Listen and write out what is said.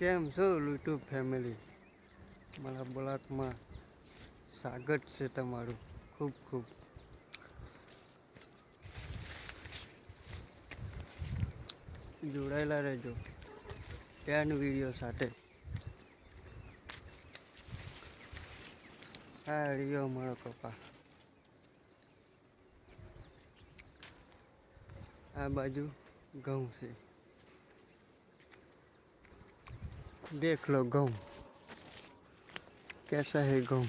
કેમ છો YouTube family મારા બ્લોકમાં સ્વાગત છે તમારું, ખૂબ ખૂબ. જોડાયેલા રહેજો ત્યાં વીડિયો સાથે. આ રહ્યો મારો કપા આ બાજુ ઘઉં છે. देख लो गेहूँ कैसा है गेहूँ